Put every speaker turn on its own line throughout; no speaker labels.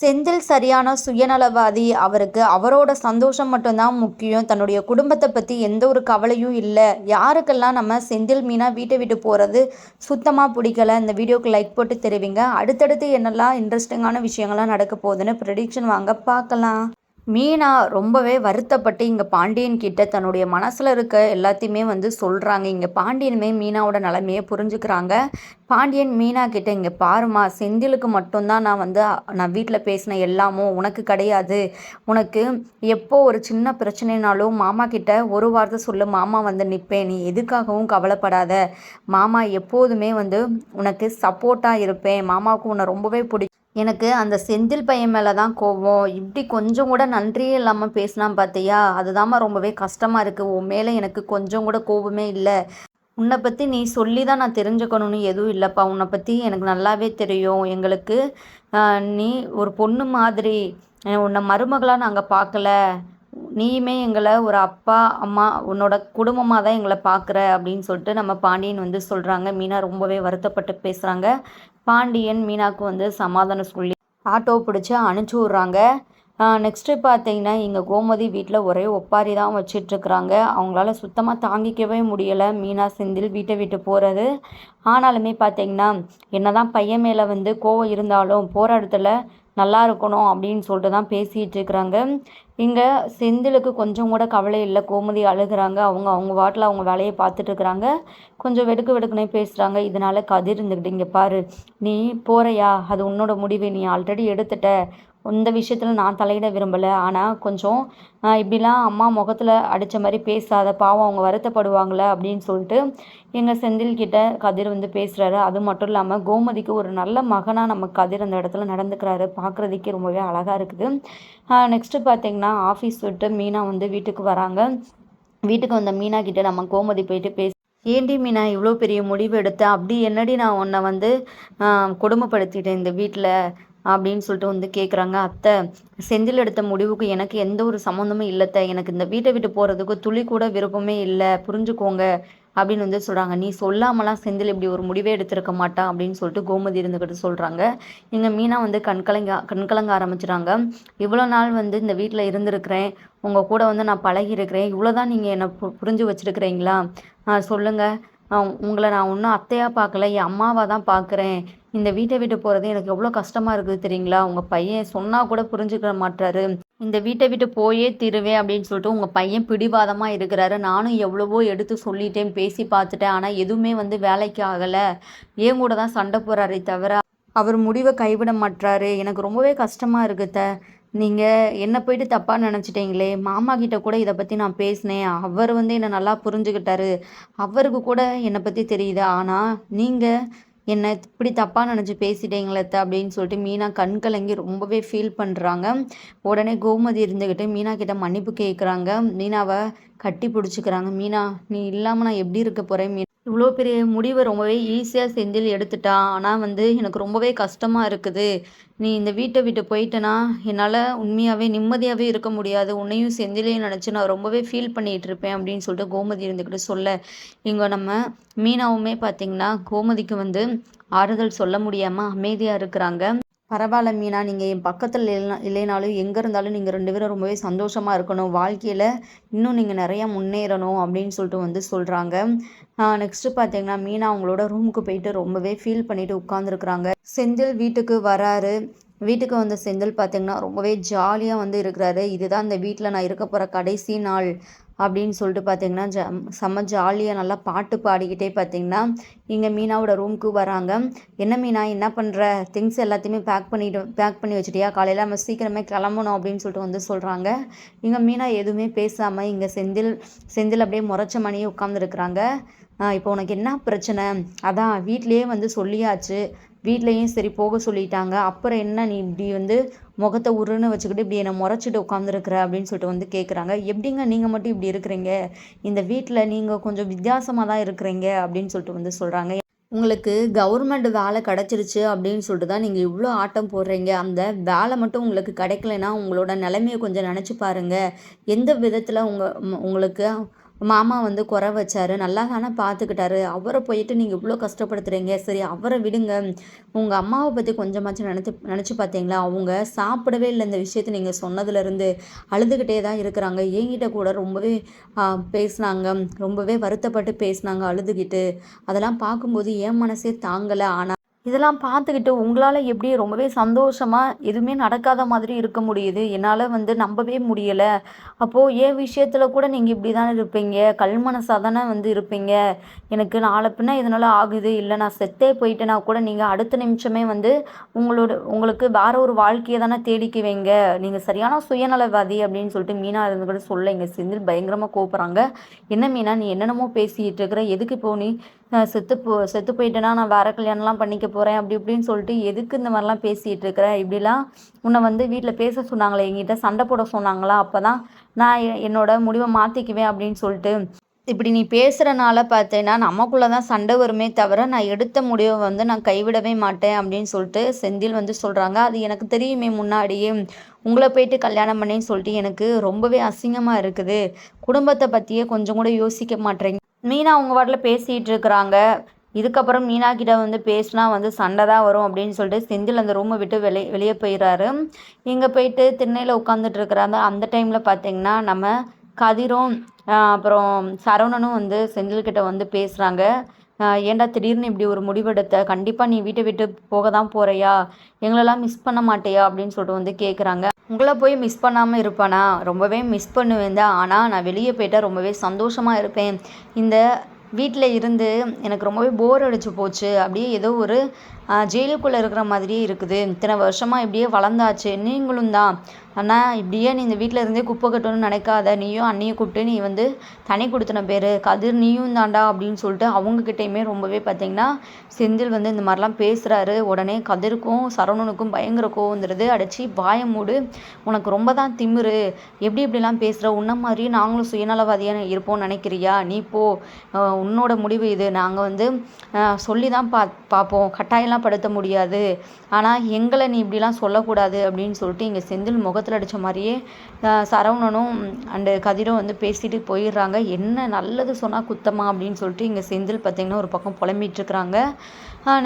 செந்தில் சரியான சுயநலவாதி. அவருக்கு அவரோட சந்தோஷம் மட்டும்தான் முக்கியம். தன்னுடைய குடும்பத்தை பற்றி எந்த ஒரு கவலையும் இல்லை. யாருக்கெல்லாம் நம்ம செந்தில் மீனா வீட்டை விட்டு போகிறது சுத்தமாக பிடிக்கல இந்த வீடியோக்கு லைக் போட்டு தெரிவிங்க. அடுத்தடுத்து என்னெல்லாம் இன்ட்ரெஸ்டிங்கான விஷயங்கள்லாம் நடக்க போகுதுன்னு ப்ரெடிக்ஷன் வாங்க பார்க்கலாம். மீனா ரொம்பவே வருத்தப்பட்டு இங்கே பாண்டியன் கிட்ட தன்னுடைய மனசில் இருக்க எல்லாத்தையுமே வந்து சொல்கிறாங்க இங்கே பாண்டியனுமே மீனாவோட நிலைமையை புரிஞ்சுக்கிறாங்க. பாண்டியன் மீனா கிட்ட இங்கே பாருமா செந்திலுக்கு மட்டும்தான் நான் வந்து நான் வீட்டில் பேசின எல்லாமும் உனக்கு கிடையாது. உனக்கு எப்போ ஒரு சின்ன பிரச்சனைனாலும் மாமா கிட்ட ஒரு வார்த்தை சொல்லு. மாமா வந்து நிற்பேன் நீ எதுக்காகவும் கவலைப்படாத. மாமா எப்போதுமே வந்து உனக்கு சப்போர்ட்டாக இருப்பேன். மாமாவுக்கு உன்னை ரொம்பவே பிடிக்கும். எனக்கு அந்த செந்தில் பையன் மேலே தான் கோவம். இப்படி கொஞ்சம் கூட நன்றியே இல்லாமல் பேசினான் பார்த்தியா அதுதாம்மா ரொம்பவே கஷ்டமாக இருக்குது உன் மேலே எனக்கு கொஞ்சம் கூட கோபமே இல்லை. உன்னை பற்றி நீ சொல்லி தான் நான் தெரிஞ்சுக்கணும்னு எதுவும் இல்லைப்பா. உன்னை பற்றி எனக்கு நல்லாவே தெரியும். எங்களுக்கு நீ ஒரு பொண்ணு மாதிரி உன்னை மருமகளாக நாங்கள் பார்க்கல நீயுமே எங்களை ஒரு அப்பா அம்மா உன்னோட குடும்பமாக தான் எங்களை பார்க்குற அப்படின்னு சொல்லிட்டு நம்ம பாண்டியன் வந்து சொல்கிறாங்க மீனா ரொம்பவே வருத்தப்பட்டு பேசுகிறாங்க பாண்டியன் மீனாவுக்கு வந்து சமாதானம் சொல்லி ஆட்டோ பிடிச்சி அனுப்பிச்சி விட்றாங்க. நெக்ஸ்ட்டு பார்த்தீங்கன்னா இங்கே கோமதி வீட்டில் ஒரே ஒப்பாரி தான் வச்சிட்ருக்குறாங்க அவங்களால சுத்தமாக தாங்கிக்கவே முடியலை. மீனா செந்தில் வீட்டை விட்டு போகிறது ஆனாலுமே பார்த்தீங்கன்னா என்ன தான் பையன் மேலே வந்து கோவம் இருந்தாலும் போகிற இடத்துல நல்லா இருக்கணும் அப்படின்னு சொல்லிட்டு தான் பேசிகிட்டு இருக்கிறாங்க. இங்கே செந்திலுக்கு கொஞ்சம் கூட கவலை இல்லை. கோமதி அழுகிறாங்க. அவங்க அவங்க வாட்டில் அவங்க வேலையை பார்த்துட்டு இருக்கிறாங்க கொஞ்சம் வெடுக்கு வெடுக்குனே பேசுகிறாங்க இதனால் கதிர் இருந்துக்கிட்டு இங்கே பாரு நீ போகிறையா அது உன்னோட முடிவு. நீ ஆல்ரெடி எடுத்துட்ட. இந்த விஷயத்தில் நான் தலையிட விரும்பலை. ஆனால் கொஞ்சம் இப்படிலாம் அம்மா முகத்தில் அடித்த மாதிரி பேசாத பாவம் அவங்க வருத்தப்படுவாங்களே அப்படின்னு சொல்லிட்டு எங்கள் செந்தில் கிட்ட கதிர் வந்து பேசுகிறாரு அது மட்டும் இல்லாமல் கோமதிக்கு ஒரு நல்ல மகனாக நம்ம கதிர் அந்த இடத்துல நடந்துக்கிறாரு. பார்க்குறதுக்கே ரொம்பவே அழகாக இருக்குது. நெக்ஸ்ட்டு பார்த்தீங்கன்னா ஆஃபீஸ் விட்டு மீனா வந்து வீட்டுக்கு வராங்க. வீட்டுக்கு வந்த மீனா கிட்ட நம்ம கோமதி போயிட்டு பேசி ஏண்டி மீனா இவ்வளோ பெரிய முடிவு எடுத்தேன் அப்படி என்னடி நான் உன்னை வந்து கொடுமைப்படுத்திட்டேன் இந்த வீட்டில் அப்படின்னு சொல்லிட்டு வந்து கேட்குறாங்க அத்தை செந்தில் எடுத்த முடிவுக்கு எனக்கு எந்த ஒரு சம்மந்தமும் இல்லைத்த. எனக்கு இந்த வீட்டை விட்டு போகிறதுக்கு துளி கூட விருப்பமே இல்லை. புரிஞ்சுக்கோங்க அப்படின்னு வந்து சொல்கிறாங்க நீ சொல்லாமலாம் செந்தில் இப்படி ஒரு முடிவே எடுத்திருக்க மாட்டான் அப்படின்னு சொல்லிட்டு கோமதி இருந்துக்கிட்டு சொல்கிறாங்க எங்கள் மீனா வந்து கண்கலங்க கண்கலங்க ஆரம்பிச்சிட்டாங்க இவ்வளோ நாள் வந்து இந்த வீட்டில் இருந்திருக்கிறேன். உங்கள் கூட வந்து நான் பழகியிருக்கிறேன். இவ்வளோ தான் நீங்கள் என்னை புரிஞ்சு வச்சுருக்கிறீங்களா? சொல்லுங்கள் உங்களை நான் ஒன்றும் அத்தையாக பார்க்கல. என் அம்மாவாக தான் பார்க்குறேன். இந்த வீட்டை விட்டு போகிறது எனக்கு எவ்வளோ கஷ்டமாக இருக்குது தெரியுங்களா? உங்கள் பையன் சொன்னால் கூட புரிஞ்சுக்க மாட்டாரு இந்த வீட்டை விட்டு போயே திருவேன் அப்படின்னு சொல்லிட்டு உங்கள் பையன் பிடிவாதமாக இருக்கிறாரு. நானும் எவ்வளவோ எடுத்து சொல்லிட்டேன் பேசி பார்த்துட்டேன். ஆனால் எதுவுமே வந்து வேலைக்கு ஆகலை. ஏன் கூட தான் சண்டை போகிறாரே தவிர அவர் முடிவை கைவிட மாட்டாரு எனக்கு ரொம்பவே கஷ்டமாக இருக்குத்த நீங்கள் என்னை போயிட்டு தப்பாக நினச்சிட்டீங்களே. மாமா கிட்ட கூட இதை பற்றி நான் பேசினேன். அவர் வந்து என்னை நல்லா புரிஞ்சுக்கிட்டாரு. அவருக்கு கூட என்னை பற்றி தெரியுது. ஆனால் நீங்கள் என்னை இப்படி தப்பாக நினச்சி பேசிட்டீங்களே அப்படின்னு சொல்லிட்டு மீனா கண் கலங்கி ரொம்பவே ஃபீல் பண்ணுறாங்க உடனே கோமதி இருந்துக்கிட்டு மீனா கிட்ட மன்னிப்பு கேட்குறாங்க மீனாவை கட்டி பிடிச்சிக்கிறாங்க. மீனா நீ இல்லாமல் நான் எப்படி இருக்க போகிறேன் மீனா இவ்வளோ பெரிய முடிவை ரொம்பவே ஈஸியாக செந்தில் எடுத்துட்டான் ஆனால் வந்து எனக்கு ரொம்பவே கஷ்டமாக இருக்குது. நீ இந்த வீட்டை விட்டு போயிட்டேன்னா என்னால் உண்மையாகவே நிம்மதியாகவே இருக்க முடியாது. உன்னையும் செந்திலையும் நினச்சி நான் ரொம்பவே ஃபீல் பண்ணிகிட்டு இருப்பேன் அப்படின்னு சொல்லிட்டு கோமதி இருந்துக்கிட்டு சொல்ல. இங்கே நம்ம மீனாவுமே பார்த்திங்கன்னா கோமதிக்கு வந்து ஆறுதல் சொல்ல முடியாமல் அமைதியாக இருக்கிறாங்க. பரவாயில்ல மீனா நீங்கள் என் பக்கத்தில் இல்லைனா இல்லைனாலும் எங்கே இருந்தாலும் நீங்கள் ரெண்டு பேரும் ரொம்பவே சந்தோஷமாக இருக்கணும். வாழ்க்கையில் இன்னும் நீங்கள் நிறையா முன்னேறணும் அப்படின்னு சொல்லிட்டு வந்து சொல்கிறாங்க நெக்ஸ்ட்டு பார்த்தீங்கன்னா மீனா அவங்களோட ரூமுக்கு போயிட்டு ரொம்பவே ஃபீல் பண்ணிட்டு உட்காந்துருக்குறாங்க செந்தில் வீட்டுக்கு வராரு. வீட்டுக்கு வந்த செந்தில் பார்த்தீங்கன்னா ரொம்பவே ஜாலியாக வந்து இருக்கிறாரு. இதுதான் இந்த வீட்டில் நான் இருக்க போகிற கடைசி நாள். அப்படின்னு சொல்லிட்டு பார்த்தீங்கன்னா ஜ செம்ம ஜாலியாக நல்லா பாட்டு பாடிக்கிட்டே பார்த்தீங்கன்னா இங்கே மீனாவோட ரூமுக்கு வராங்க. என்ன மீனா என்ன பண்ணுற திங்ஸ் எல்லாத்தையுமே பேக் பண்ணிட்டு பேக் பண்ணி வச்சுட்டியா? காலையில் நம்ம சீக்கிரமே கிளம்பணும் அப்படின்னு சொல்லிட்டு வந்து சொல்கிறாங்க இங்கே மீனா எதுவுமே பேசாமல் இங்கே செந்தில் செந்தில் அப்படியே முறைச்ச மணியே உட்காந்துருக்குறாங்க இப்போ உனக்கு என்ன பிரச்சனை? அதான் வீட்லேயே வந்து சொல்லியாச்சு. வீட்லேயும் சரி போக சொல்லிட்டாங்க. அப்புறம் என்ன நீ இப்படி வந்து முகத்தை உருன்னு வச்சுக்கிட்டு இப்படி என்னை முறைச்சிட்டு உட்காந்துருக்குற அப்படின்னு சொல்லிட்டு வந்து கேட்குறாங்க எப்படிங்க நீங்கள் மட்டும் இப்படி இருக்கிறீங்க? இந்த வீட்டில் நீங்கள் கொஞ்சம் வித்தியாசமாக தான் இருக்கிறீங்க அப்படின்னு சொல்லிட்டு வந்து சொல்கிறாங்க உங்களுக்கு கவர்மெண்ட் வேலை கிடச்சிருச்சு அப்படின்னு சொல்லிட்டு தான் நீங்கள் இவ்வளோ ஆட்டம் போடுறீங்க. அந்த வேலை மட்டும் உங்களுக்கு கிடைக்கலனா உங்களோட நிலைமையை கொஞ்சம் நினச்சி பாருங்கள் எந்த விதத்தில் உங்கள் உங்களுக்கு மாமா வந்து குறை வச்சாரு. நல்லா தானே பார்த்துக்கிட்டாரு அவரை போயிட்டு நீங்கள் இவ்வளோ கஷ்டப்படுத்துகிறீங்க சரி அவரை விடுங்க. உங்கள் அம்மாவை பற்றி கொஞ்சமாச்சும் நினச்சி நினச்சி பார்த்தீங்களா அவங்க சாப்பிடவே இல்லை இந்த விஷயத்தை நீங்கள் சொன்னதுலேருந்து அழுதுகிட்டே தான் இருக்கிறாங்க. என்கிட்ட கூட ரொம்பவே பேசினாங்க. ரொம்பவே வருத்தப்பட்டு பேசினாங்க அழுதுகிட்டு. அதெல்லாம் பார்க்கும்போது என் மனசே தாங்கலை. ஆனால் இதெல்லாம் பார்த்துக்கிட்டு உங்களால் எப்படி ரொம்பவே சந்தோஷமாக எதுவுமே நடக்காத மாதிரி இருக்க முடியுது? என்னால் வந்து நம்பவே முடியலை. அப்போது என் விஷயத்தில் கூட நீங்கள் இப்படி தானே இருப்பீங்க. கல் மனசாக தானே வந்து இருப்பீங்க. எனக்கு நாளை பின்ன இதனால் ஆகுது. இல்லை நான் செத்தே போயிட்டேனா கூட நீங்கள் அடுத்த நிமிஷமே வந்து உங்களோட உங்களுக்கு வேறு ஒரு வாழ்க்கையை தானே தேடிக்குவீங்க நீங்கள் சரியான சுயநலவாதி அப்படின்னு சொல்லிட்டு மீனா இருந்து கூட சொல்ல இங்கே செந்தில் பயங்கரமாக கோப்புறாங்க என்ன மீனா நீ என்னென்னமோ பேசிகிட்டு இருக்கிற? எதுக்கு இப்போ நீ செத்து போ செத்து போயிட்டேன்னா நான் வேறு கல்யாணம்லாம் பண்ணிக்க போகிறேன் அப்படி இப்படின்னு சொல்லிட்டு எதுக்கு இந்த மாதிரிலாம் பேசிகிட்டு இருக்கிற? இப்படிலாம் உன்னை வந்து வீட்டில் பேச சொன்னாங்களே எங்கிட்ட சண்டை போட சொன்னாங்களா? அப்போ தான் நான் என்னோட முடிவை மாற்றிக்குவேன் அப்படின்னு சொல்லிட்டு. இப்படி நீ பேசுகிறனால பார்த்தேன்னா நமக்குள்ளே தான் சண்டை வருமே தவிர நான் எடுத்த முடிவை வந்து நான் கைவிடவே மாட்டேன் அப்படின்னு சொல்லிட்டு செந்தில் வந்து சொல்கிறாங்க அது எனக்கு தெரியுமே முன்னாடியே. உங்களை போயிட்டு கல்யாணம் பண்ணேன்னு சொல்லிட்டு எனக்கு ரொம்பவே அசிங்கமாக இருக்குது. குடும்பத்தை பற்றியே கொஞ்சம் கூட யோசிக்க மாட்டேங்க மீனா அவங்க வாட்டில் பேசிகிட்டு இருக்கிறாங்க. இதுக்கப்புறம் மீனா கிட்ட வந்து பேசினா வந்து சண்டை தான் வரும் அப்படின்னு சொல்லிட்டு செந்தில் அந்த ரூமை விட்டு வெளியே வெளியே போயிடுறாரு இங்கே போயிட்டு திண்ணையில் உட்காந்துட்டு இருக்கிறாங்க. அந்த டைமில் பார்த்தீங்கன்னா நம்ம கதிரும் அப்புறம் சரவணனும் வந்து செந்தில்கிட்ட வந்து பேசுகிறாங்க ஏன்டா திடீர்னு இப்படி ஒரு முடிவெடுத்த? கண்டிப்பாக நீ வீட்டை விட்டு போக தான் போகிறையா எங்களெல்லாம் மிஸ் பண்ண மாட்டேயா? அப்படின்னு சொல்லிட்டு வந்து கேட்குறாங்க உங்களை போய் மிஸ் பண்ணாமல் இருப்பேனா? ரொம்பவே மிஸ் பண்ணுவேன் தான். ஆனால் நான் வெளியே போயிட்டால் ரொம்பவே சந்தோஷமாக இருப்பேன். இந்த வீட்டில் இருந்து எனக்கு ரொம்பவே போர் அடித்து போச்சு. அப்படியே ஏதோ ஒரு ஜெயிலுக்குள்ளே இருக்கிற மாதிரியே இருக்குது. இத்தனை வருஷமாக இப்படியே வளர்ந்தாச்சு. நீங்களும் தான். அண்ணா இப்படியே நீ இந்த வீட்டில் இருந்தே குப்பை கட்டணும்னு நினைக்காத. நீயும் அண்ணியை கூப்பிட்டு நீ வந்து தனி கொடுத்தன பேர். கதிர் நீயும் தாண்டா அப்படின்னு சொல்லிட்டு அவங்கக்கிட்டேயுமே ரொம்பவே பார்த்தீங்கன்னா செந்தில் வந்து இந்த மாதிரிலாம் பேசுகிறாரு உடனே கதிருக்கும் சரவணனுக்கும் பயங்கர கோவம் வந்துடுது அடிச்சு மூடு. உனக்கு ரொம்ப தான் திமிரு. எப்படி இப்படிலாம் பேசுகிற உன்ன மாதிரி நாங்களும் சுயநலவாதியாக இருப்போம்னு நினைக்கிறியா? நீ போ. உன்னோட முடிவு இது. நாங்கள் வந்து சொல்லி தான் பா பார்ப்போம். கட்டாயம்லாம் வேதனைலாம் படுத்த முடியாது. ஆனால் எங்களை நீ இப்படிலாம் சொல்லக்கூடாது அப்படின்னு சொல்லிட்டு இங்கே செந்தில் முகத்தில் அடித்த மாதிரியே சரவணனும் அண்டு கதிரும் வந்து பேசிட்டு போயிடுறாங்க. என்ன நல்லது சொன்னால் குத்தமா? அப்படின்னு சொல்லிட்டு இங்கே செந்தில் பார்த்திங்கன்னா ஒரு பக்கம் புலம்பிகிட்ருக்குறாங்க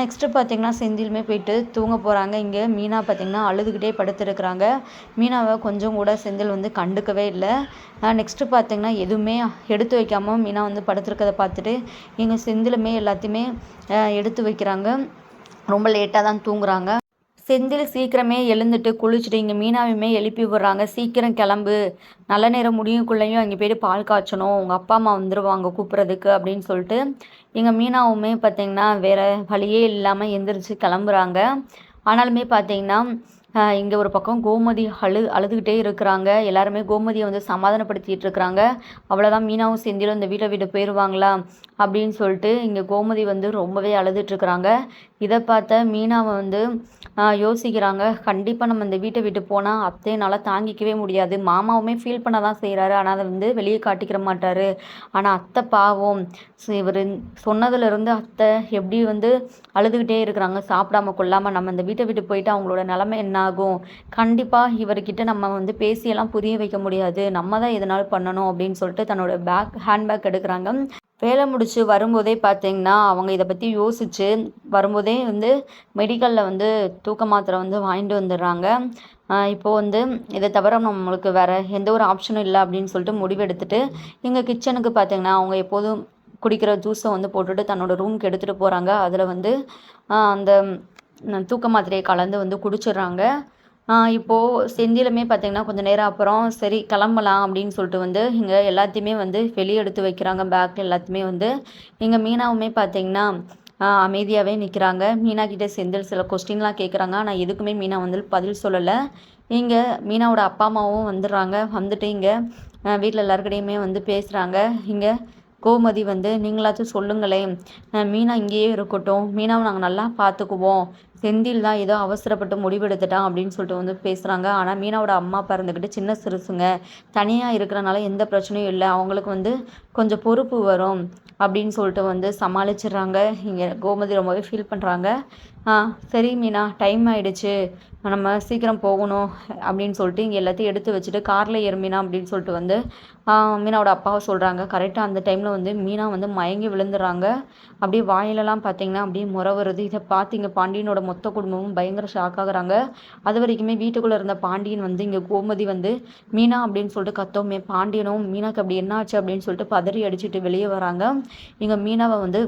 நெக்ஸ்ட்டு பார்த்திங்கன்னா செந்திலுமே போயிட்டு தூங்க போகிறாங்க இங்கே மீனா பார்த்திங்கன்னா அழுதுகிட்டே படுத்துருக்குறாங்க. மீனாவை கொஞ்சம் கூட செந்தில் வந்து கண்டுக்கவே இல்லை. நெக்ஸ்ட்டு பார்த்திங்கன்னா எதுவுமே எடுத்து வைக்காமல் மீனா வந்து படுத்துருக்கதை பார்த்துட்டு எங்கள் செந்திலுமே எல்லாத்தையுமே எடுத்து வைக்கிறாங்க. ரொம்ப லேட்டாக தான் தூங்குறாங்க. செந்தில் சீக்கிரமே எழுந்துட்டு குளிச்சுட்டு இங்கே மீனாவையுமே எழுப்பி விடுறாங்க. சீக்கிரம் கிளம்பு. நல்ல நேரம் முடியுக்குள்ளேயும் அங்கே போய்ட்டு பால் காய்ச்சணும். உங்கள் அப்பா அம்மா வந்துடுவாங்க கூப்பிட்றதுக்கு அப்படின்னு சொல்லிட்டு எங்கள் மீனாவுமே பார்த்திங்கன்னா வேறு வழியே இல்லாமல் எந்திரிச்சு கிளம்புறாங்க. ஆனாலுமே பார்த்திங்கன்னா இங்கே ஒரு பக்கம் கோமதி அழு அழுதுகிட்டே இருக்கிறாங்க. எல்லாருமே கோமதியை வந்து சமாதானப்படுத்திட்டு இருக்கிறாங்க. அவ்வளோதான் மீனாவும் செந்திலும் இந்த வீட்டை வீட்டு போயிடுவாங்களா அப்படின்னு சொல்லிட்டு இங்கே கோமதி வந்து ரொம்பவே அழுதுட்டுருக்குறாங்க இதை பார்த்த மீனாவை வந்து யோசிக்கிறாங்க. கண்டிப்பாக நம்ம இந்த வீட்டை விட்டு போனால் அத்தையினால் தாங்கிக்கவே முடியாது. மாமாவுமே ஃபீல் பண்ண தான் செய்கிறாரு ஆனால் அதை வந்து வெளியே காட்டிக்கிற மாட்டார். ஆனால் அத்தை பாவம். இவர் சொன்னதுலேருந்து அத்தை எப்படி வந்து அழுதுகிட்டே இருக்கிறாங்க. சாப்பிடாம கொள்ளாமல் நம்ம இந்த வீட்டை விட்டு போயிட்டு அவங்களோட நிலமை என்ன? ஆகும் கண்டிப்பாக இவர்கிட்ட நம்ம வந்து பேசியெல்லாம் புரிய வைக்க முடியாது. நம்ம தான் எதனாலும் பண்ணணும் அப்படின்னு சொல்லிட்டு தன்னோட பேக் ஹேண்ட்பேக் எடுக்கிறாங்க. வேலை முடிச்சு வரும்போதே பார்த்தீங்கன்னா அவங்க இதை பற்றி யோசித்து வரும்போதே வந்து மெடிக்கலில் வந்து தூக்க மாத்திரை வந்து வாங்கிட்டு வந்துடுறாங்க. இப்போது வந்து இதை தவிர நம்மளுக்கு வேறு எந்த ஒரு ஆப்ஷனும் இல்லை அப்படின்னு சொல்லிட்டு முடிவெடுத்துட்டு எங்கள் கிச்சனுக்கு பார்த்தீங்கன்னா அவங்க எப்போதும் குடிக்கிற ஜூஸை வந்து போட்டுட்டு தன்னோட ரூமுக்கு எடுத்துகிட்டு போகிறாங்க அதில் வந்து அந்த தூக்க மாத்திரையை கலந்து வந்து குடிச்சிடுறாங்க. இப்போது செந்திலுமே பார்த்திங்கன்னா கொஞ்சம் நேரம் அப்புறம் சரி கிளம்பலாம் அப்படின்னு சொல்லிட்டு வந்து இங்கே எல்லாத்தையுமே வந்து வெளியே எடுத்து வைக்கிறாங்க. பேக் எல்லாத்தையுமே வந்து இங்கே மீனாவுமே பார்த்திங்கன்னா அமைதியாகவே நிற்கிறாங்க மீனா கிட்டே செந்தில் சில கொஸ்டின்லாம் கேட்குறாங்க ஆனால் எதுக்குமே மீனா வந்து பதில் சொல்லலை. இங்கே மீனாவோட அப்பா அம்மாவும் வந்துடுறாங்க. வந்துட்டு இங்கே வீட்டில் எல்லாருக்கிட்டையுமே வந்து பேசுகிறாங்க இங்கே கோமதி வந்து நீங்களாச்சும் சொல்லுங்களேன். மீனா இங்கேயே இருக்கட்டும். மீனாவை நாங்கள் நல்லா பார்த்துக்குவோம் செந்தில் தான் ஏதோ அவசரப்பட்டு முடிவெடுத்துட்டான் அப்படின்னு சொல்லிட்டு வந்து பேசுகிறாங்க ஆனால் மீனாவோட அம்மா பிறந்துக்கிட்டு சின்ன சிறுசுங்க. தனியாக இருக்கிறனால எந்த பிரச்சனையும் இல்லை. அவங்களுக்கு வந்து கொஞ்சம் பொறுப்பு வரும் அப்படின்னு சொல்லிட்டு வந்து சமாளிச்சிடுறாங்க. இங்கே கோமதி ரொம்பவே ஃபீல் பண்ணுறாங்க ஆ சரி மீனா டைம் ஆயிடுச்சு. நம்ம சீக்கிரம் போகணும் அப்படின்னு சொல்லிட்டு இங்கே எல்லாத்தையும் எடுத்து வச்சுட்டு காரில் ஏறு மீனா அப்படின்னு சொல்லிட்டு வந்து மீனாவோட அப்பாவை சொல்கிறாங்க கரெக்டாக அந்த டைமில் வந்து மீனா வந்து மயங்கி விழுந்துடுறாங்க. அப்படியே வாயிலெல்லாம் பார்த்தீங்கன்னா அப்படியே முறை வருது. இதை பார்த்து இங்கே பாண்டியனோட மொத்த குடும்பமும் பயங்கர ஷாக் ஆகுறாங்க. அது வரைக்குமே வீட்டுக்குள்ளே இருந்த பாண்டியன் வந்து இங்கே கோமதி வந்து மீனா அப்படின்னு சொல்லிட்டு கத்தோமே பாண்டியனும் மீனாக்கு அப்படி என்னாச்சு? அப்படின்னு சொல்லிட்டு பதறி அடிச்சுட்டு வெளியே வராங்க. இங்கே மீனாவை வந்து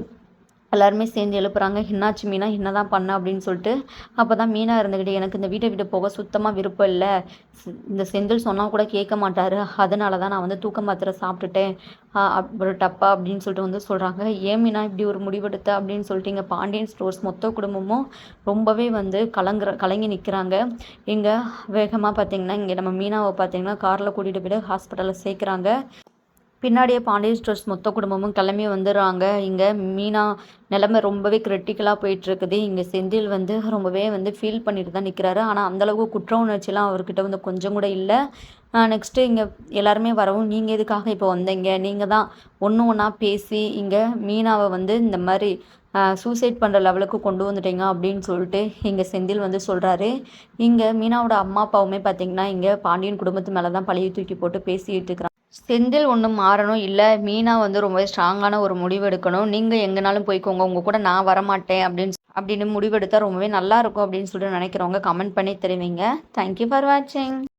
எல்லாருமே சேர்ந்து எழுப்புறாங்க. என்னாச்சு மீனா? என்னதான் பண்ண? அப்படின்னு சொல்லிட்டு அப்போ தான் மீனா இருந்துக்கிட்டு எனக்கு இந்த வீட்டை விட்டு போக சுத்தமாக விருப்பம் இல்லை. இந்த செந்தில் சொன்னால் கூட கேட்க மாட்டாரு. அதனால தான் நான் வந்து தூக்க மாத்திரை சாப்பிட்டுட்டேன். ஒரு டப்பா அப்படின்னு சொல்லிட்டு வந்து சொல்கிறாங்க ஏன் மீனா இப்படி ஒரு முடிவெடுத்த? அப்படின்னு சொல்லிட்டு இங்கே பாண்டியன் ஸ்டோர்ஸ் மொத்த குடும்பமும் ரொம்பவே வந்து கலங்குற கலங்கி நிற்கிறாங்க இங்கே வேகமாக பார்த்தீங்கன்னா இங்கே நம்ம மீனாவை பார்த்தீங்கன்னா காரில் கூட்டிகிட்டு போய்ட்டு ஹாஸ்பிட்டலில் சேர்க்குறாங்க. பின்னாடியே பாண்டியன் ஸ்டோர்ஸ் மொத்த குடும்பமும் கிளம்பி வந்துடுறாங்க. இங்கே மீனா நிலமை ரொம்பவே கிரிட்டிக்கலாக போயிட்டுருக்குது. இங்கே செந்தில் வந்து ரொம்பவே வந்து ஃபீல் பண்ணிட்டு தான் நிற்கிறாரு ஆனால் அந்தளவுக்கு குற்ற உணர்ச்சிலாம் அவர்கிட்ட வந்து கொஞ்சம் கூட இல்லை. நெக்ஸ்ட்டு இங்கே எல்லாருமே வரவும் நீங்கள் எதுக்காக இப்போ வந்தீங்க? நீங்கள் தான் ஒன்று ஒன்றா பேசி இங்கே மீனாவை வந்து இந்த மாதிரி சூசைட் பண்ணுற லெவலுக்கு கொண்டு வந்துட்டீங்க அப்படின்னு சொல்லிட்டு இங்கே செந்தில் வந்து சொல்கிறாரு இங்கே மீனாவோட அம்மா அப்பாவுமே பார்த்தீங்கன்னா இங்கே பாண்டியன் குடும்பத்து மேலே தான் பழைய தூக்கி போட்டு பேசிகிட்டு இருக்கிறாங்க. செந்தில் ஒன்றும் மாறணும் இல்லை. மீனா வந்து ரொம்ப ஸ்ட்ராங்கான ஒரு முடிவு எடுக்கணும். நீங்கள் எங்கேனாலும் போய்க்கோங்க. உங்கள் கூட நான் வரமாட்டேன் அப்படின்னு அப்படின்னு முடிவெடுத்தால் ரொம்பவே நல்லா இருக்கும் அப்படின்னு சொல்லிட்டு நினைக்கிறவங்க கமெண்ட் பண்ணி தெரிவிங்க. தேங்க்யூ ஃபார் வாட்சிங்